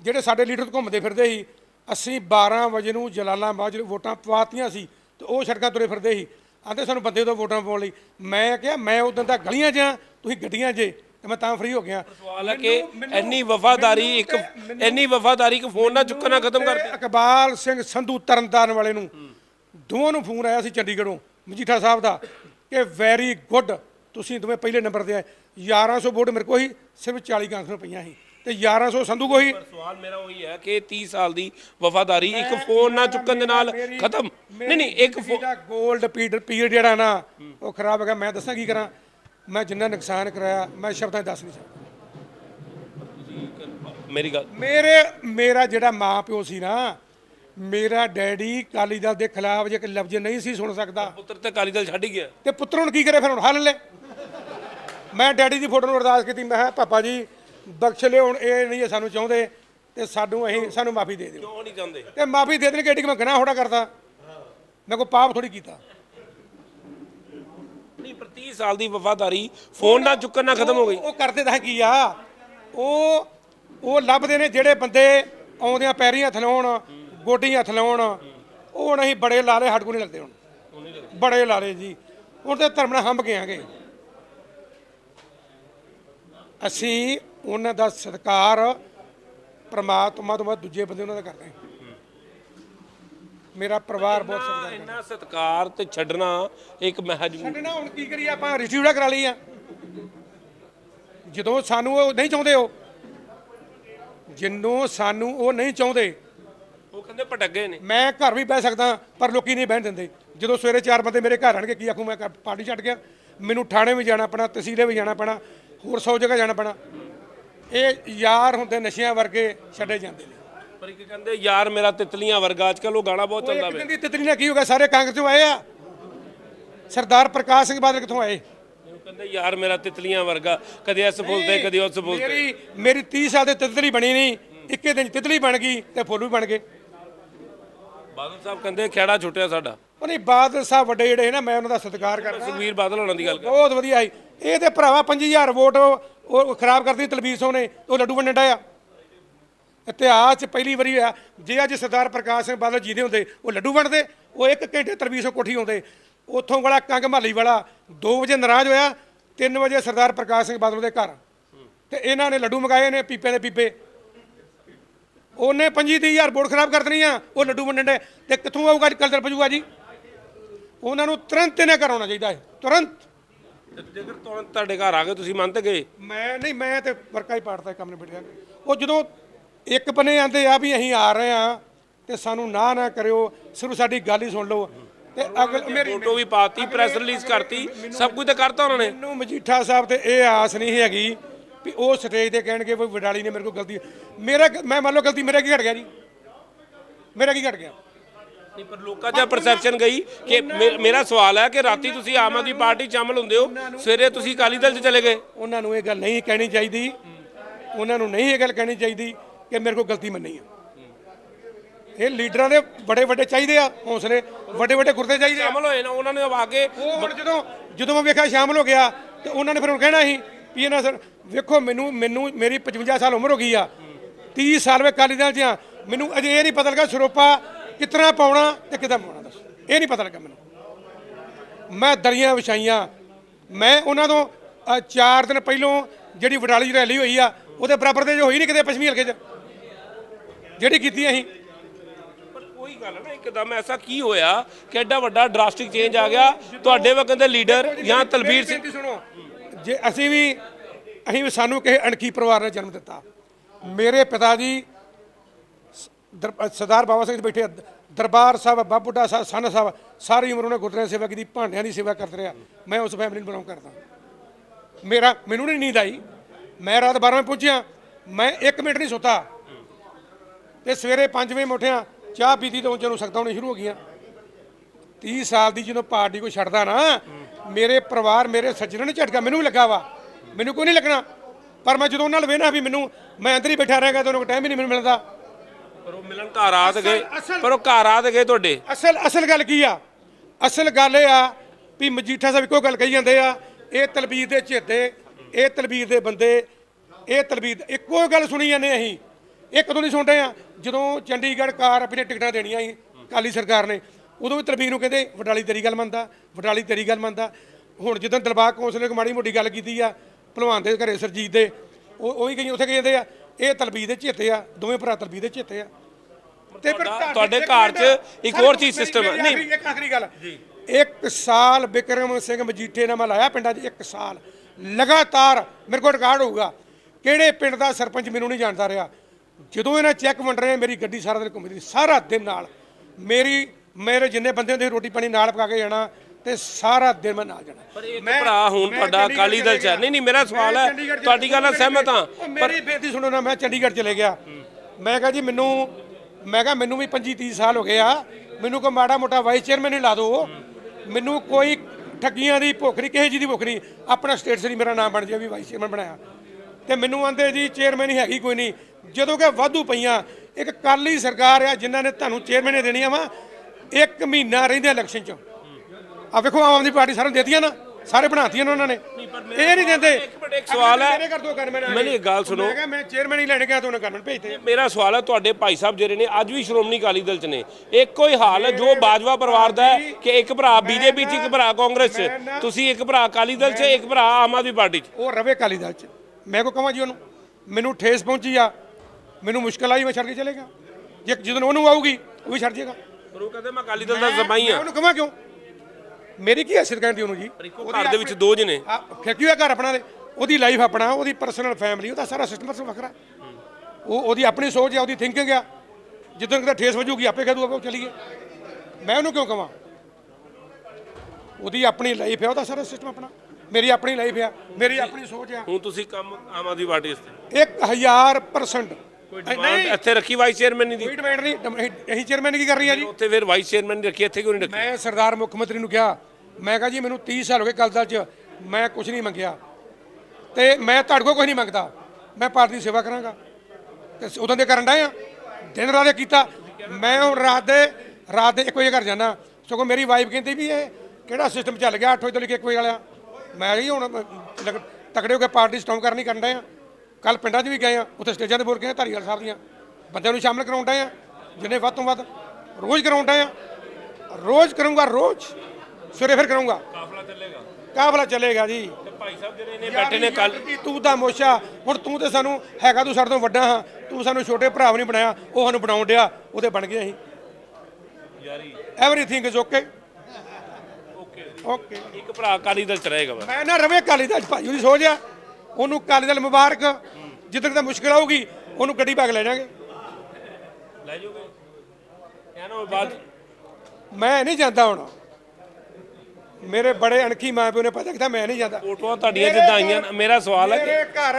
ਜਿਹੜੇ ਸਾਡੇ ਲੀਡਰ ਘੁੰਮਦੇ ਫਿਰਦੇ ਸੀ ਅਸੀਂ 12 ਵਜੇ ਨੂੰ ਜਲਾਲਾਬਾਦ ਜਿਹੜੇ ਵੋਟਾਂ ਪਵਾਤੀਆਂ ਸੀ ਤੇ ਉਹ ਸੜਕਾਂ ਤੁਰੇ ਫਿਰਦੇ ਸੀ। ਆਂਦੇ ਸਾਨੂੰ ਬੰਦੇ ਤੋਂ ਵੋਟਾਂ ਪਾਉਣ ਲਈ। ਮੈਂ ਕਿਹਾ ਮੈਂ ਉਦੋਂ ਤਾਂ ਗਲੀਆਂ 'ਚ ਆ ਤੁਸੀਂ ਗੱਡੀਆਂ 'ਚ ਤੇ ਮੈਂ ਤਾਂ ਫ੍ਰੀ ਹੋ ਗਿਆ। ਸਵਾਲ ਹੈ ਕਿ ਇੰਨੀ ਵਫਾਦਾਰੀ ਇੱਕ ਇੰਨੀ ਵਫਾਦਾਰੀ ਕਿ ਫੋਨ ਨਾ ਚੁੱਕਣਾ ਖਤਮ ਕਰ ਤੇ ਇਕਬਾਲ ਸਿੰਘ ਸੰਧੂ ਤਰਨਤਾਰਨ ਵਾਲੇ ਨੂੰ। ਦੋਵਾਂ ਨੂੰ ਫੋਨ ਆਇਆ ਸੀ ਚੰਡੀਗੜ੍ਹੋਂ ਮਜੀਠਾ ਸਾਹਿਬ ਦਾ ਕਿ ਵੈਰੀ ਗੁੱਡ ਤੁਸੀਂ ਦੋਵੇਂ ਪਹਿਲੇ ਨੰਬਰ ਤੇ ਆਏ। 1100 ਵੋਟ ਮੇਰੇ ਕੋਲ ਹੀ ਸਿਰਫ 40 ਕਾਂਗਰਸ ਪਈਆਂ ਸੀ। ਤੇ 1100 ਸੰਧੂ ਪਰ ਸਵਾਲ ਮੇਰਾ ਉਹੀ ਹੈ ਕਿ 30 ਸਾਲ ਦੀ ਵਫਾਦਾਰੀ ਇੱਕ ਫੋਨ ਨਾ ਚੁੱਕਣ ਦੇ ਨਾਲ ਖਤਮ। ਨਹੀਂ ਨਹੀਂ ਇੱਕ ਫੋ- ਜਿਹੜਾ 골ਡ ਪੀਰੀਅਡ ਜਿਹੜਾ ਨਾ ਉਹ ਖਰਾਬ ਹੋ ਗਿਆ। ਮੈਂ ਦੱਸਾਂ ਕੀ ਕਰਾਂ? ਮੈਂ ਜਿੰਨਾ ਨੁਕਸਾਨ ਕਰਾਇਆ ਮੈਂ ਸ਼ਬਦਾਂ ਦੱਸ ਨਹੀਂ ਸਕਦਾ। ਮੇਰੀ ਗੱਲ ਮੇਰੇ ਮੇਰਾ ਜਿਹੜਾ ਮਾਂ ਪਿਓ ਸੀ ਨਾ ਮੇਰਾ ਡੈਡੀ ਕਾਲੀ ਦਲ ਦੇ ਖਿਲਾਫ ਜੇ ਇੱਕ ਲਫ਼ਜ਼ ਨਹੀਂ ਸੀ ਸੁਣ ਸਕਦਾ। ਪੁੱਤਰ ਤੇ ਅਕਾਲੀ ਦਲ ਛੱਡ ਹੀ ਗਿਆ। ਤੇ ਪੁੱਤਰ ਹੁਣ ਕੀ ਕਰੇ ਫਿਰ ਹੁਣ? ਹੱਲ ਲੈ। ਮੈਂ ਡੈਡੀ ਦੀ ਫੋਟੋ ਨੂੰ ਅਰਦਾਸ ਕੀਤੀ ਮੈਂ ਕਿਹਾ ਪਾਪਾ ਜੀ ਬਖਸ਼ ਲਿਓ ਹੁਣ ਇਹ ਨਹੀਂ ਸਾਨੂੰ ਚਾਹੁੰਦੇ ਤੇ ਸਾਨੂੰ ਅਸੀਂ ਸਾਨੂੰ ਮਾਫੀ ਦੇ ਦਿਓ। ਕਿਉਂ ਨਹੀਂ ਚਾਹੁੰਦੇ? ਤੇ ਮਾਫੀ ਦੇ ਦੇਣਗੇ ਏਡੀ ਕਿ ਮੈਂ ਗੁਨਾਹ ਥੋੜਾ ਕਰਦਾ। ਮੈਂ ਕੋਈ ਪਾਪ ਥੋੜੀ ਕੀਤਾ। ਨਹੀਂ ਪਰ 30 ਸਾਲ ਦੀ ਵਫਾਦਾਰੀ ਫੋਨ ਨਾ ਚੁੱਕਣ ਨਾਲ ਖਤਮ ਹੋ ਗਈ। ਉਹ ਕਰਦੇ ਤਾਂ ਕੀ ਆ। ਉਹ ਉਹ ਲੱਭਦੇ ਨੇ ਜਿਹੜੇ ਬੰਦੇ ਆਉਂਦਿਆਂ ਪੈਰੀਂ ਹੱਥ ਲਾਉਣ ਗੋਡੀ ਹੱਥ ਲਾਉਣ ਉਹ ਹੁਣ ਅਸੀਂ ਬੜੇ ਲਾਲੇ ਹੱਡ ਕੋ ਨਹੀਂ ਲੱਗਦੇ ਹੁਣ। ਬੜੇ ਲਾਲੇ ਜੀ। ਹੁਣ ਤੇ ਧਰਮ ਨਾਲ ਹੰਬ ਗਏ ਆਂਗੇ। ਅਸੀਂ ਉਹਨਾਂ ਦਾ ਸਤਿਕਾਰ ਪ੍ਰਮਾਤਮਾ ਤੋਂ ਬਾਅਦ ਦੂਜੇ ਬੰਦੇ ਉਹਨਾਂ ਦਾ ਕਰਦੇ ਹਾਂ। ਮੇਰਾ ਪਰਿਵਾਰ ਬਹੁਤ ਸਤਿਕਾਰ ਇੰਨਾ ਸਤਕਾਰ ਤੇ ਛੱਡਣਾ ਇੱਕ ਮਹਿਜ ਸਾਡੇ ਨਾਲ ਹੁਣ ਕੀ ਕਰੀਏ ਆਪਾਂ? ਰਿਸੀਵੜਾ ਕਰਾ ਲਈ ਆ ਜਦੋਂ ਸਾਨੂੰ ਉਹ ਨਹੀਂ ਚਾਹੁੰਦੇ ਉਹ ਜਿੰਨੂੰ ਸਾਨੂੰ ਉਹ ਨਹੀਂ ਚਾਹੁੰਦੇ ਉਹ ਕਹਿੰਦੇ ਗਏ ਨੇ। ਮੈਂ ਘਰ ਵੀ ਬਹਿ ਸਕਦਾ ਪਰ ਲੋਕੀ ਨਹੀਂ ਬਹਿਣ ਦਿੰਦੇ। ਜਦੋਂ ਸਵੇਰੇ ਚਾਰ ਬੰਦੇ ਮੇਰੇ ਘਰ ਆਣਗੇ ਕੀ ਆਖੂ ਮੈਂ ਘਰ ਪਾਰਟੀ ਛੱਡ ਗਿਆ। ਮੈਨੂੰ ਥਾਣੇ ਵੀ ਜਾਣਾ ਪੈਣਾ ਤਹਿਸੀਲੇ ਵੀ ਜਾਣਾ ਪੈਣਾ ਹੋਰ ਸੌ ਜਗ੍ਹਾ ਜਾਣਾ ਪੈਣਾ। ਇਹ ਯਾਰ ਹੁੰਦੇ ਨਸ਼ਿਆਂ ਵਰਗੇ ਛੱਡੇ ਜਾਂਦੇ ਨੇ। ਪਰ ਇੱਕ ਕਹਿੰਦੇ ਯਾਰ ਮੇਰਾ ਤਿਤਲੀਆਂ ਵਰਗਾ ਅੱਜ ਕੱਲ ਉਹ ਗਾਣਾ ਬਹੁਤ ਚੱਲਦਾ ਇੱਕ ਦਿਨ ਦੀ ਤਿਤਲੀ ਨਾਲ ਕੀ ਹੋ ਗਿਆ? ਸਾਰੇ ਕਾਂਗਰਸ ਤੋਂ ਆਏ ਆ। ਸਰਦਾਰ ਪ੍ਰਕਾਸ਼ ਸਿੰਘ ਬਾਦਲ ਕਿੱਥੋਂ ਆਏ? ਉਹ ਕਹਿੰਦੇ ਯਾਰ ਮੇਰਾ ਤਿਤਲੀਆਂ ਵਰਗਾ ਕਦੇ ਇਸ ਫੁੱਲ ਤੇ ਕਦੇ ਉਸ ਫੁੱਲ ਤੇ ਮੇਰੀ ਮੇਰੀ 30 ਸਾਲ ਦੇ ਤਿਤਲੀ ਬਣੀ ਨਹੀਂ ਇੱਕੇ ਦਿਨ 'ਚ ਤਿਤਲੀ ਬਣ ਗਈ ਤੇ ਫੁੱਲ ਵੀ ਬਣ ਗਏ। ਬਾਦਲ ਸਾਹਿਬ ਕਹਿੰਦੇ ਖੇੜਾ ਛੁੱਟਿਆ ਸਾਡਾ। ਉਹ ਨਹੀਂ ਬਾਦਲ ਸਾਹਿਬ ਵੱਡੇ ਜਿਹੜੇ ਨਾ ਮੈਂ ਉਹਨਾਂ ਦਾ ਸਤਿਕਾਰ ਕਰਦਾ। ਸੁਖਵੀਰ ਬਾਦਲ ਹੋਣਾ ਦੀ ਗੱਲ ਕਰ ਬਹੁਤ ਵਧੀਆ ਸੀ। ਇਹ ਤੇ ਭਰਾਵਾ 5000 ਵੋਟ ਉਹ ਖਰਾਬ ਕਰਦੀ ਤਲਵੀਰ ਨੇ ਉਹ ਲੱਡੂ ਵੰਡਣ ਡਿਆ। ਇਤਿਹਾਸ 'ਚ ਪਹਿਲੀ ਵਾਰੀ ਹੋਇਆ। ਜੇ ਅੱਜ ਸਰਦਾਰ ਪ੍ਰਕਾਸ਼ ਸਿੰਘ ਬਾਦਲ ਜੀਦੇ ਹੁੰਦੇ ਉਹ ਲੱਡੂ ਵੰਡਦੇ ਉਹ ਇੱਕ ਘੰਟੇ ਤਲਵੀਰ ਕੋਠੀ ਆਉਂਦੇ। ਉੱਥੋਂ ਵਾਲਾ ਕੰਗ ਮਹੱਲੀ ਵਾਲਾ 2 ਵਜੇ ਨਾਰਾਜ਼ ਹੋਇਆ 3 ਵਜੇ ਸਰਦਾਰ ਪ੍ਰਕਾਸ਼ ਸਿੰਘ ਬਾਦਲ ਦੇ ਘਰ। ਤੇ ਇਹਨਾਂ ਨੇ ਲੱਡੂ ਮਗਾਏ ਨੇ ਪੀਪੇ ਦੇ ਪੀਪੇ। ਉਹਨੇ 25000 ਵੋਟ ਖਰਾਬ ਕਰ ਦੇਣੀ ਆ ਉਹ ਲੱਡੂ ਵੰਡਣ ਦੇ ਤੇ ਕਿੱਥੋਂ ਆਊਗਾ ਕਲਦਰ ਪਜੂਗਾ ਜੀ। ਉਹਨਾਂ ਨੂੰ ਤੁਰੰਤ ਇਹਨੇ ਕਰਾਉਣਾ ਚਾਹੀਦਾ ਹੈ। ਤੁਰੰਤ। ਜੇਕਰ ਤੁਰੰਤ ਤੁਹਾਡੇ ਘਰ ਆ ਗਏ ਤੁਸੀਂ ਮੰਨ ਤੇ ਗਏ? ਮੈਂ ਨਹੀਂ ਮੈਂ ਤੇ ਵਰਕਾ ਹੀ ਪਾੜਦਾ ਕੰਮ ਨੇ ਬਿਟਿਆ ਉਹ ਜਦੋਂ ਇੱਕ ਬੰਨੇ ਆਂਦੇ ਆ ਵੀ ਅਸੀਂ ਆ ਰਹੇ ਆ ਤੇ ਸਾਨੂੰ ਨਾ ਨਾ ਕਰਿਓ ਸਿਰਫ ਸਾਡੀ ਗੱਲ ਹੀ ਸੁਣ ਲਓ। ਤੇ ਅਗਲ ਮੇਰੀ ਫੋਟੋ ਵੀ ਪਾਤੀ ਪ੍ਰੈਸ ਰਿਲੀਜ਼ ਕਰਤੀ ਸਭ ਕੁਝ ਤਾਂ ਕਰਤਾ ਉਹਨਾਂ ਨੇ? ਮੈਨੂੰ ਮਜੀਠਾ ਸਾਹਿਬ ਤੇ ਇਹ ਆਸ ਨਹੀਂ ਹੈਗੀ ਵੀ ਉਹ ਸਟੇਜ ਤੇ ਕਹਿਣਗੇ ਵੀ ਵਡਾਲੀ ਨੇ ਮੇਰੇ ਕੋਲ ਗਲਤੀ ਮੇਰਾ ਮੈਂ ਮੰਨ ਲਓ ਗਲਤੀ ਮੇਰੇ ਕੀ ਘਟ ਗਿਆ ਜੀ। ਮੇਰਾ ਕੀ ਘਟ ਗਿਆ। ਨਹੀਂ ਪਰ ਲੋਕਾਂ 'ਚ ਪਰਸੈਪਸ਼ਨ ਗਈ ਕਿ ਮੇਰਾ ਸਵਾਲ ਹੈ ਕਿ ਰਾਤੀ ਤੁਸੀਂ ਆਮ ਆਦਮੀ ਪਾਰਟੀ 'ਚ ਸ਼ਾਮਲ ਹੁੰਦੇ ਹੋ ਸਵੇਰੇ ਤੁਸੀਂ ਅਕਾਲੀ ਦਲ 'ਚ ਚਲੇ ਗਏ। ਉਹਨਾਂ ਨੂੰ ਇਹ ਗੱਲ ਨਹੀਂ ਕਹਿਣੀ ਚਾਹੀਦੀ। ਉਹਨਾਂ ਨੂੰ ਨਹੀਂ ਇਹ ਗੱਲ ਕਹਿਣੀ ਚਾਹੀਦੀ ਕਿ ਮੇਰੇ ਕੋਲ ਗਲਤੀ ਮੰਨੀ ਆ। ਇਹ ਲੀਡਰਾਂ ਦੇ ਬੜੇ ਵੱਡੇ ਚਾਹੀਦੇ ਆ ਹੌਸਲੇ ਵੱਡੇ ਵੱਡੇ ਗੁਰਦੇ ਚਾਹੀਦੇ ਆ। ਸ਼ਾਮਲ ਹੋਏ ਨਾ ਉਹਨਾਂ ਨੇ ਆ ਕੇ ਜਦੋਂ ਜਦੋਂ ਮੈਂ ਵੇਖਿਆ ਸ਼ਾਮਲ ਹੋ ਗਿਆ ਤੇ ਉਹਨਾਂ ਨੇ ਫਿਰ ਹੁਣ ਕਹਿਣਾ ਸੀ ਵੀ ਇਹਨਾਂ ਸਰ ਵੇਖੋ ਮੈਨੂੰ ਮੈਨੂੰ ਮੇਰੀ 55 ਸਾਲ ਉਮਰ ਹੋ ਗਈ ਆ। 30 ਸਾਲ ਵੇ ਕਾਲੀ ਦਲ 'ਚ ਆ। ਮੈਨੂੰ ਅਜੇ ਇਹ ਨਹੀਂ ਪਤਾ ਲੱਗਾ ਸਰੋਪਾ ਕਿਤਨਾ ਪਾਉਣਾ ਤੇ ਕਿਦਾਂ ਪਾਉਣਾ ਦੱਸ। ਇਹ ਨਹੀਂ ਪਤਾ ਲੱਗਾ ਮੈਨੂੰ। ਮੈਂ ਦਰੀਆਂ ਵਿਛਾਈਆਂ। ਮੈਂ ਉਹਨਾਂ ਤੋਂ 4 ਦਿਨ ਪਹਿਲੋਂ ਜਿਹੜੀ ਵਡਾਲੀ ਰੈਲੀ ਹੋਈ ਆ ਉਹਦੇ ਬਰਾਬਰ ਦੇ ਜੋ ਹੋਈ ਨਹੀਂ ਕਿਤੇ ਪੱਛਮੀ ਹਲਕੇ 'ਚ। ਜਿਹੜੀ ਕੀਤੀ ਅਸੀਂ। ਕੋਈ ਗੱਲ ਨਾ ਇੱਕਦਮ ਐਸਾ ਕੀ ਹੋਇਆ ਕਿ ਐਡਾ ਵੱਡਾ ਡਰਾਸਟਿਕ ਚੇਂਜ ਆ ਗਿਆ? ਤੁਹਾਡੇ ਵਕਤ ਦੇ ਲੀਡਰ ਜਾਂ ਤਲਬੀਰ ਸਿੰਘ ਸੁਣੋ। ਜੇ ਅਸੀਂ ਵੀ ਅਸੀਂ ਵੀ ਸਾਨੂੰ ਕਿਸੇ ਅਣਖੀ ਪਰਿਵਾਰ ਨੇ ਜਨਮ ਦਿੱਤਾ। ਮੇਰੇ ਪਿਤਾ ਜੀ ਸ- ਸਰਦਾਰ ਬਾਬਾ ਸਿੰਘ ਬੈਠੇ ਦਰਬਾਰ ਸਾਹਿਬ ਬਾਬੂਡਾ ਸਾਹਿਬ, ਸਨ ਸਾਹਿਬ, ਸਾਰੀ ਉਮਰ ਉਹਨੇ ਗੁਰਦੁਆਰੇ ਸੇਵਾ ਕੀਤੀ ਭਾਂਡਿਆਂ ਦੀ ਸੇਵਾ ਕਰਦੇ ਰਿਹਾ। ਮੈਂ ਉਸ ਫੈਮਿਲੀ ਨੂੰ ਬਿਲੋਂਗ ਕਰਦਾ। ਮੇਰਾ, ਮੈਨੂੰ ਨਹੀਂ ਨੀਂਦ ਆਈ। ਮੈਂ ਰਾਤ 12 ਵਜੇ ਪਹੁੰਚਿਆ। ਮੈਂ 1 ਮਿੰਟ ਨਹੀਂ ਸੁੱਤਾ। ਤੇ ਸਵੇਰੇ 5 ਵਜੇ ਮੈਂ ਉੱਠਿਆ। ਚਾਹ ਪੀਤੀ ਤੋਂ ਜਦੋਂ ਸਕਦਾ ਹੋਣੀ ਸ਼ੁਰੂ ਹੋ ਗਈਆਂ। 30 ਸਾਲ ਦੀ ਜਦੋਂ ਪਾਰਟੀ ਕੋਈ ਛੱਡਦਾ ਨਾ ਮੇਰੇ ਪਰਿਵਾਰ ਮੇਰੇ ਸੱਜਣਾਂ ਨੇ ਝਟਕਾ ਮੈਨੂੰ ਵੀ ਲੱਗਾ ਵਾ। ਮੈਨੂੰ ਕੋਈ ਨਹੀਂ ਲੱਗਣਾ? ਪਰ ਮੈਂ ਜਦੋਂ ਉਹਨਾਂ ਨਾਲ ਵੇਖਣਾ ਵੀ ਮੈਨੂੰ ਮੈਂ ਅੰਦਰ ਹੀ ਬੈਠਾ ਰਹਿਗਾ ਤਾਂ ਉਹਨਾਂ ਕੋਲ ਟਾਈਮ ਹੀ ਨਹੀਂ ਮੈਨੂੰ ਮਿਲਦਾ। ਪਰ ਉਹ ਮਿਲਣ ਘਰ ਆ ਤੇ ਗਏ। ਪਰ ਉਹ ਘਰ ਆ ਤੇ ਗਏ ਤੁਹਾਡੇ। ਅਸਲ ਅਸਲ ਗੱਲ ਕੀ ਆ? ਅਸਲ ਗੱਲ ਇਹ ਆ ਵੀ ਮਜੀਠਾ ਸਾਹਿਬ ਇੱਕੋ ਗੱਲ ਕਹੀ ਜਾਂਦੇ ਆ ਇਹ ਤਲਬੀਰ ਦੇ ਚੇਤੇ ਇਹ ਤਲਬੀਰ ਦੇ ਬੰਦੇ ਇਹ ਤਲਬੀਰ ਇੱਕੋ ਗੱਲ ਸੁਣੀ ਜਾਂਦੇ ਅਸੀਂ। ਇਹ ਕਦੋਂ ਨਹੀਂ ਸੁਣਦੇ ਆ? ਜਦੋਂ ਚੰਡੀਗੜ੍ਹ ਕਾਰ ਆਪਣੀ ਟਿਕਟਾਂ ਦੇਣੀਆਂ ਸੀ ਕਾਲੀ ਸਰਕਾਰ ਨੇ। ਉਦੋਂ ਵੀ ਤਲਬੀਰ ਨੂੰ ਕਹਿੰਦੇ ਵਡਾਲੀ ਤੇਰੀ ਗੱਲ ਮੰਨਦਾ ਵਡਾਲੀ ਤੇਰੀ ਗੱਲ ਮੰਨਦਾ। ਹੁਣ ਜਦੋਂ ਦਿਲਬਾਗ ਕੌਂਸਲ ਨੇ ਮਾੜੀ ਮੋਟੀ ਗੱਲ ਕੀਤੀ ਆ ਭਲਵਾਨ ਦੇ ਘਰੇ ਸਰਜੀਤ ਦੇ ਉਹ ਉਹੀ ਕਹੀ ਉੱਥੇ ਕਹਿੰਦੇ ਆ ਇਹ ਤਲਬੀਰ ਦੇ ਚੇਤੇ ਆ ਦੋਵੇਂ ਭਰਾ ਤਲਬੀਰ ਦੇ ਚੇਤੇ ਆ। ਤੇ ਫਿਰ ਤੁਹਾਡਾ- ਘਰ 'ਚ ਇੱਕ ਹੋਰ ਚੀਜ਼ system ਹੈ। ਨਹੀਂ। ਇੱਕ ਆਖਰੀ ਗੱਲ। ਇੱਕ ਸਾਲ ਬਿਕਰਮ ਸਿੰਘ ਮਜੀਠੇ ਨਾਲ ਮੈਂ ਲਾਇਆ ਪਿੰਡਾਂ 'ਚ ਇੱਕ ਸਾਲ। ਲਗਾਤਾਰ ਮੇਰੇ ਕੋਲ ਰਿਕਾਰਡ ਹੋਊਗਾ। ਕਿਹੜੇ ਪਿੰਡ ਦਾ ਸਰਪੰਚ ਮੈਨੂੰ ਨਹੀਂ ਜਾਣਦਾ ਰਿਹਾ। ਜਦੋਂ ਇਹਨਾਂ ਚੈੱਕ ਵੰਡ ਰਹੇ ਮੇਰੀ ਗੱਡੀ ਸਾਰਾ ਦਿਨ ਘੁੰਮਦੀ ਸਾਰਾ ਦਿਨ ਨਾਲ। ਮੇਰੀ ਮੇਰੇ ਜਿੰਨੇ ਬੰਦੇ ਹੁੰਦੇ ਰੋਟੀ ਪਾਣੀ ਨਾਲ ਪਕਾ ਕੇ ਜਾਣਾ ਤੇ ਸਾਰਾ ਦਿਨ ਮੈਂ ਨਾਲ ਜਾਣਾ। ਪਰ ਮੈਂ- ਭਰਾ ਹੁਣ ਤੁਹਾਡਾ ਅਕਾਲੀ ਦਲ ਚ ਨਹੀਂ, ਨਹੀਂ, ਮੇਰਾ। ਸਵਾਲ ਹੈ, ਤੁਹਾਡੀ ਗੱਲ ਨਾਲ ਸਹਿਮਤ ਹਾਂ, ਮੇਰੀ ਬੇਨਤੀ ਸੁਣੋ ਨਾ ਮੈਂ ਚੰਡੀਗੜ੍ਹ ਚਲੇ ਗਿਆ। ਮੈਂ ਕਿਹਾ ਜੀ ਮੈਨੂੰ ਮੈਂ ਕਿਹਾ ਮੈਨੂੰ ਵੀ 25 30 ਸਾਲ ਹੋ ਗਏ ਆ। ਮੈਨੂੰ ਕੋਈ ਮਾੜਾ ਮੋਟਾ ਵਾਈਸ ਚੇਅਰਮੈਨ ਹੀ ਲਾ ਦਿਓ। ਮੈਨੂੰ ਕੋਈ ਠੱਗੀਆਂ ਦੀ ਭੁੱਖ ਨਹੀਂ ਕਿਸੇ ਜੀ ਦੀ ਭੁੱਖ ਨਹੀਂ। ਆਪਣਾ ਸਟੇਟ ਸਰੀ ਮੇਰਾ ਨਾਮ ਬਣ ਜਾਏ ਵੀ ਵਾਈਸ ਚੇਅਰਮੈਨ ਬਣਾਇਆ। ਤੇ ਮੈਨੂੰ ਆਂਦੇ ਜੀ ਚੇਅਰਮੈਨ ਹੀ ਹੈਗੀ ਕੋਈ ਨਹੀਂ। ਜਦੋਂ ਕਿ ਵਾਧੂ ਪਈਆਂ। ਇੱਕ ਕਾਲੀ ਸਰਕਾਰ ਆ ਜਿਨ੍ਹਾਂ ਨੇ ਤੁਹਾਨੂੰ ਚੇਅਰਮੈਨ ਦੇਣੀਆਂ ਵਾ। ਇੱਕ ਮਹੀਨਾ ਰਹਿੰਦੇ ਇਲੈਕਸ਼ਨ 'ਚ। ਆ ਵੇਖੋ ਆਮ ਆਦਮੀ ਪਾਰਟੀ ਸਾਰਿਆਂ ਦੇਤੀਆਂ ਨਾ ਸਾਰੇ ਬਣਾਤੀਆਂ ਨੇ ਉਹਨਾਂ ਨੇ। ਇਹ ਨਹੀਂ ਦਿੰਦੇ। ਇੱਕ ਸਵਾਲ ਹੈ। ਮੇਰੇ ਕਰ ਦੋ ਗਨਮੈਨ ਮੈਨੂੰ ਇੱਕ ਗੱਲ ਸੁਣੋ। ਮੈਂ ਕਿਹਾ ਮੈਂ ਚੇਅਰਮੈਨ ਹੀ ਲੈਣ ਗਿਆ ਤਾਂ ਉਹਨਾਂ ਗਨਮੈਨ ਭੇਜਦੇ ਮੇਰਾ ਸਵਾਲ ਹੈ ਤੁਹਾਡੇ ਭਾਈ ਸਾਹਿਬ ਜਿਹੜੇ ਨੇ ਅੱਜ ਵੀ ਸ਼੍ਰੋਮਣੀ ਅਕਾਲੀ ਦਲ ਚ ਨੇ। ਇੱਕੋ ਹੀ ਹਾਲ ਹੈ ਜੋ ਬਾਜਵਾ ਪਰਿਵਾਰ ਦਾ ਹੈ ਕਿ ਇੱਕ ਭਰਾ ਬੀਜੇਪੀ ਚ ਇੱਕ ਭਰਾ ਕਾਂਗਰਸ ਚ। ਤੁਸੀਂ ਇੱਕ ਭਰਾ ਅਕਾਲੀ ਦਲ ਚ ਇੱਕ ਭਰਾ ਆਮ ਆਦਮੀ ਪਾਰਟੀ ਚ। ਉਹ ਰਵੇ ਕਾਲੀ ਦਲ ਚ। ਮੈਂ ਕੋ ਕਹਾਂ ਜੀ ਉਹਨੂੰ? ਮੈਨੂੰ ਠੇਸ ਪਹੁੰਚੀ ਆ। ਮੈਨੂੰ ਮੁਸ਼ਕਲ ਆਈ ਮੈਂ ਛੱਡ ਕੇ ਚਲੇਗਾ ਜੇ ਜਦੋਂ ਉਹਨੂੰ ਆਊਗੀ ਉਹ ਵੀ ਛੱਡ ਜਾਏਗਾ ਪਰ ਉਹ ਕਹਿੰਦੇ ਮੈਂ ਅਕਾਲੀ ਦਲ ਦਾ ਜ਼ਮਾਈ ਆ ਉਹਨੂੰ ਕਹਾਂ ਕਿਉਂ? ਮੇਰੀ ਕੀ ਹੈਸੀਅਤ ਕਹਿੰਦੀ ਉਹਨੂੰ ਜੀ? ਘਰ ਦੇ ਵਿੱਚ ਦੋ ਜਣੇ। ਆ, ਫਿਰ ਕੀ ਹੋਇਆ ਘਰ ਆਪਣਾ ਦੇ? ਉਹਦੀ ਲਾਈਫ ਆਪਣਾ ਉਹਦੀ ਪਰਸਨਲ ਫੈਮਿਲੀ ਉਹਦਾ ਸਾਰਾ ਸਿਸਟਮ ਵੱਖਰਾ। ਉਹ ਉਹਦੀ ਆਪਣੀ ਸੋਚ ਆ ਉਹਦੀ ਥਿੰਕਿੰਗ ਆ। ਜਿੱਦੋਂ ਕਿਤੇ ਠੇਸ ਵਜੂਗੀ ਆਪੇ ਕਹਿ ਦੂਗਾ ਉਹ ਚਲੀਏ ਮੈਂ ਉਹਨੂੰ ਕਿਉਂ ਕਵਾਂ? ਉਹਦੀ ਆਪਣੀ ਲਾਈਫ ਹੈ ਉਹਦਾ ਸਾਰਾ ਸਿਸਟਮ ਆਪਣਾ। ਮੇਰੀ ਆਪਣੀ ਲਾਈਫ ਆ ਮੇਰੀ ਆਪਣੀ ਸੋਚ ਆ। ਹੁਣ ਤੁਸੀਂ ਕੰਮ ਆਮ ਆਦਮੀ ਪਾਰਟੀ ਵਾਸਤੇ। 1000% ਕੋਈ ਨਹੀਂ। ਡਿਮਾਂਡ ਇੱਥੇ ਰੱਖੀ ਵਾਈਸ ਚੇਅਰਮੈਨ ਦੀ। ਕੋਈ ਡਿਮਾਂਡ ਨਹੀਂ। ਡਮ- ਅਸੀਂ- ਅਸੀਂ ਚੇਅਰਮੈਨ ਕੀ ਕਰ ਰਹੀ ਆ ਜੀ? ਉੱਥੇ ਫਿਰ ਵਾਈਸ ਚੇਅਰਮੈਨ ਦੀ ਰੱਖੀ ਇੱਥੇ ਕਿਉਂ ਨਹੀਂ ਰੱਖੀ? ਮੈਂ ਸਰਦਾਰ ਮੁੱਖ ਮੰਤਰੀ ਨੂੰ ਕਿਹਾ। ਮੈਂ ਕਿਹਾ ਜੀ ਮੈਨੂੰ 30 ਸਾਲ ਹੋ ਗਏ ਕਲਦਲ ਚ। ਮੈਂ ਕੁਝ ਨਹੀਂ ਮੰਗਿਆ। ਤੇ ਮੈਂ ਤੁਹਾਡੇ ਕੋਲ ਕੁਝ ਨਹੀਂ ਮੰਗਦਾ। ਮੈਂ ਪਾਰਟੀ ਦੀ ਸੇਵਾ ਕਰਾਂਗਾ। ਤੇ ਉਦੋਂ ਦੇ ਕਰਨ ਡਏ ਆ। ਦਿਨ ਰਾਤ ਇਹ ਕੀਤਾ। ਮੈਂ ਹੁਣ ਰਾਤ ਦੇ ਰਾਤ ਦੇ 1 ਵਜੇ ਘਰ ਜਾਣਾ ਸਗੋਂ ਮੇਰੀ ਵਾਈਫ ਕਹਿੰਦੀ ਵੀ ਇਹ ਕਿਹੜਾ ਸਿਸਟਮ ਚੱਲ ਗਿਆ? 8 ਵਜੇ ਤੋਂ ਲੈ ਕੇ 1 ਵਜੇ ਵਾਲਾ ਮੈਂ ਜੀ ਹੁਣ ਤਕੜੇ ਹੋ ਕੇ ਪਾਰਟੀ ਸਟਾਰਮ ਕਰਨੀ ਕਰਨ ਡਏ ਆ। ਕੱਲ ਪਿੰਡਾਂ 'ਚ ਵੀ ਗਏ ਆ ਉੱਥੇ ਸਟੇਜਾਂ ਤੇ ਬੋਲ ਕੇ ਧਾਰੀਵਾਲ ਸਾਹਿਬ ਦੀਆਂ। ਬੰਦਿਆਂ ਨੂੰ ਸ਼ਾਮਲ ਕਰਾਉਣ ਡਏ ਆ ਜਿੰਨੇ ਵੱਧ ਤੋਂ ਵੱਧ ਰੋਜ਼ ਕਰਾਉਣ ਡਏ ਆ। ਰੋਜ਼ ਕਰੂੰਗਾ ਰੋਜ਼। ਸਵੇਰੇ ਫਿਰ ਕਰੂੰਗਾ। ਕਾਫਲਾ ਚੱਲੇਗਾ? ਕਾਫਲਾ ਚੱਲੇਗਾ ਜੀ। ਤੇ ਭਾਈ ਸਾਹਿਬ ਜਿਹੜੇ ਨੇ ਬੈਠੇ ਨੇ ਕੱਲ ਤੂੰ ਤਾਂ ਮੋਸ਼ਾ ਹੁਣ ਤੂੰ ਤੇ ਸਾਨੂੰ ਹੈਗਾ ਤੂੰ ਸਾਡੇ ਤੋਂ ਵੱਡਾ ਹਾਂ। ਤੂੰ ਸਾਨੂੰ ਛੋਟੇ ਭਰਾ ਵੀ ਨਹੀਂ ਬਣਾਇਆ ਉਹ ਸਾਨੂੰ ਬਣਾਉਣ ਡਿਆ ਉਹਦੇ ਬਣ ਗਏ ਅਸੀਂ। ਯਾਰੀ। Everything is okay okay. Okay ਇੱਕ ਭਰਾ ਅਕਾਲੀ ਦਲ ਚ ਰਹੇਗਾ ਮੈਂ ਨਾ ਰਵੇ ਕਾਲੀ ਦਾ ਭਾਈ ਉਹਦੀ ਸੋਚ ਆ। ਉਹਨੂੰ ਕਾਲੀ ਦਲ ਮੁਬਾਰਕ ਜਿੱਦਣ ਤੱਕ ਮੁਸ਼ਕਲ ਆਊਗੀ ਉਹਨੂੰ ਗੱਡੀ ਪਾ ਕੇ ਲੈ ਜਾਾਂਗੇ। ਲੈ ਜਾਓਗੇ? ਇਹਨਾਂ ਬਾਅਦ ਮੈਂ ਨਹੀਂ ਜਾਂਦਾ ਹੁਣ। ਮੇਰੇ ਬੜੇ ਅਣਖੀ ਮਾਂ ਪਿਓ ਨੇ ਪਤਾ ਕਿਤਾ ਮੈਂ ਨਹੀਂ ਜਾਂਦਾ। ਫੋਟੋਆਂ ਤੁਹਾਡੀਆਂ ਜਿੱਦਾਂ ਆਈਆਂ ਮੇਰਾ ਸਵਾਲ ਹੈ ਕਿ ਮੇਰੇ ਘਰ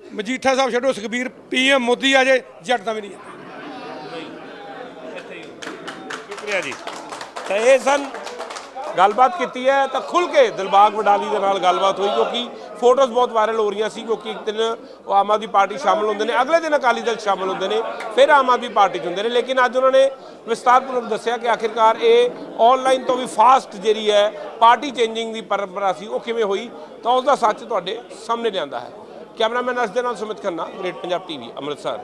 ਮਜੀਠਾ ਸਾਹਿਬ ਛੱਡੋ ਸੁਖਬੀਰ ਪੀਐਮ ਮੋਦੀ ਆ ਜੇ ਜੱਟ ਦਾ ਵੀ ਨਹੀਂ ਜਾਂਦਾ। ਸ਼ੁਕਰੀਆ ਜੀ। ਤਾਂ ਇਹ ਸਨ ਗੱਲਬਾਤ ਕੀਤੀ ਹੈ ਤਾਂ ਖੁੱਲ ਕੇ ਦਿਲਬਾਗ ਵਡਾਲੀ ਦੇ ਨਾਲ ਗੱਲਬਾਤ ਹੋਈ ਕਿਉਂਕਿ ਫੋਟੋਜ਼ ਬਹੁਤ ਵਾਇਰਲ ਹੋ ਰਹੀਆਂ ਸੀ ਕਿਉਂਕਿ ਇੱਕ ਦਿਨ ਉਹ ਆਮ ਆਦਮੀ ਪਾਰਟੀ ਸ਼ਾਮਲ ਹੁੰਦੇ ਨੇ, ਅਗਲੇ ਦਿਨ ਅਕਾਲੀ ਦਲ ਸ਼ਾਮਲ ਹੁੰਦੇ ਨੇ, ਫਿਰ ਆਮ ਆਦਮੀ ਪਾਰਟੀ 'ਚ ਹੁੰਦੇ ਨੇ। ਲੇਕਿਨ ਅੱਜ ਉਹਨਾਂ ਨੇ ਵਿਸਤਾਰਪੂਰਵਕ ਦੱਸਿਆ ਕਿ ਆਖਿਰਕਾਰ ਇਹ ਆਨਲਾਈਨ ਤੋਂ ਵੀ ਫਾਸਟ ਜਿਹੜੀ ਹੈ ਪਾਰਟੀ ਚੇਂਜਿੰਗ ਦੀ ਪਰੰਪਰਾ ਸੀ, ਉਹ ਕਿਵੇਂ ਹੋਈ, ਤਾਂ ਉਸ ਦਾ ਸੱਚ ਤੁਹਾਡੇ ਸਾਹਮਣੇ ਲਿਆਂਦਾ ਹੈ। ਕੈਮਰਾਮੈਨ ਅਰਸ਼ ਦੇ ਨਾਲ ਸੁਮਿਤ ਖੰਨਾ ਗ੍ਰੇਟ ਪੰਜਾਬ ਟੀਵੀ ਅੰਮ੍ਰਿਤਸਰ।